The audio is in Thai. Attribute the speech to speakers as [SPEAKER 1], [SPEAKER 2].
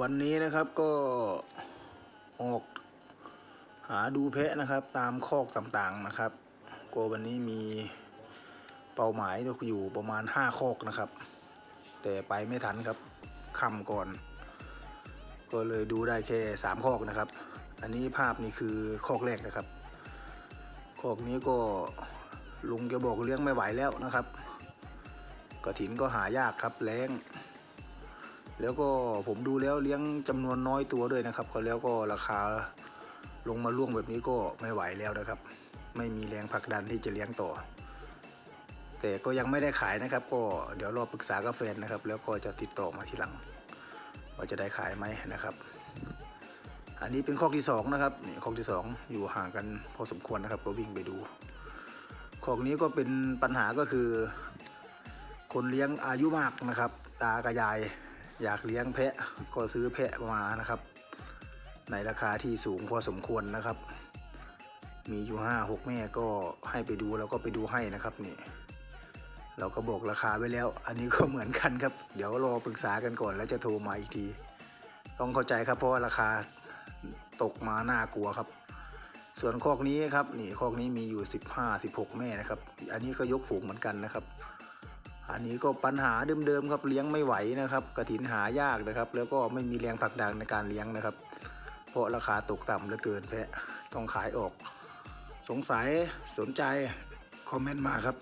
[SPEAKER 1] วันนี้นะครับก็ออกหาดูแพะนะครับ ตามคอกต่างๆนะครับ ก็วันนี้มีเป้าหมายอยู่ประมาณห้าคอกนะครับ แต่ไปไม่ทันครับค่ำก่อน ก็เลยดูได้แค่สามคอกนะครับ อันนี้ภาพนี่คือคอกแรกนะครับ คอกนี้ก็ลุงแกบอกเลี้ยงไม่ไหวแล้วนะครับกระถินก็หายากครับแรง แล้วก็ผมดูแล้วเลี้ยงจำนวนน้อยตัวด้วยนะครับก็แล้วก็ราคาลงมาล่วงแบบนี้ก็ไม่ไหวแล้วนะครับ ไม่มีแรงผลักดันที่จะเลี้ยงต่อ แต่ก็ยังไม่ได้ขายนะครับ ก็เดี๋ยวรอปรึกษากับแฟนนะครับ แล้วก็จะติดต่อมาทีหลัง ว่าจะได้ขายไหมนะครับ อันนี้เป็นข้อที่สองนะครับนี่ข้อที่สองอยู่ห่างกันพอสมควรนะครับ ก็วิ่งไปดูข้อนี้ก็เป็นปัญหาก็คือ คนเลี้ยงอายุมากนะครับ ตากับยาย อยากเลี้ยงแพะก็ซื้อแพะมานะครับ ในราคาที่สูงพอสมควรนะครับ มีอยู่ห้าหกแม่ก็ให้ไปดูแล้วก็ไปดูให้นะครับนี่เราก็บอกราคาไว้แล้ว อันนี้ก็เหมือนกันครับ เดี๋ยวรอปรึกษากันก่อนแล้วจะโทรมาอีกที ต้องเข้าใจครับเพราะว่าราคาตกมาน่ากลัวครับ ส่วนคอกนี้ครับนี่คอกนี้มีอยู่ 15 16 แม่นะครับ อันนี้ก็ยกฝูงเหมือนกันนะครับ อันนี้ก็ปัญหาเดิมๆครับเลี้ยงไม่ไหวนะครับกระถินหายากนะครับ แล้วก็ไม่มีแรงผลักดันในการเลี้ยงนะครับ เพราะราคาตกต่ำเหลือเกินแพะต้องขายออก สงสัยสนใจคอมเมนต์มาครับ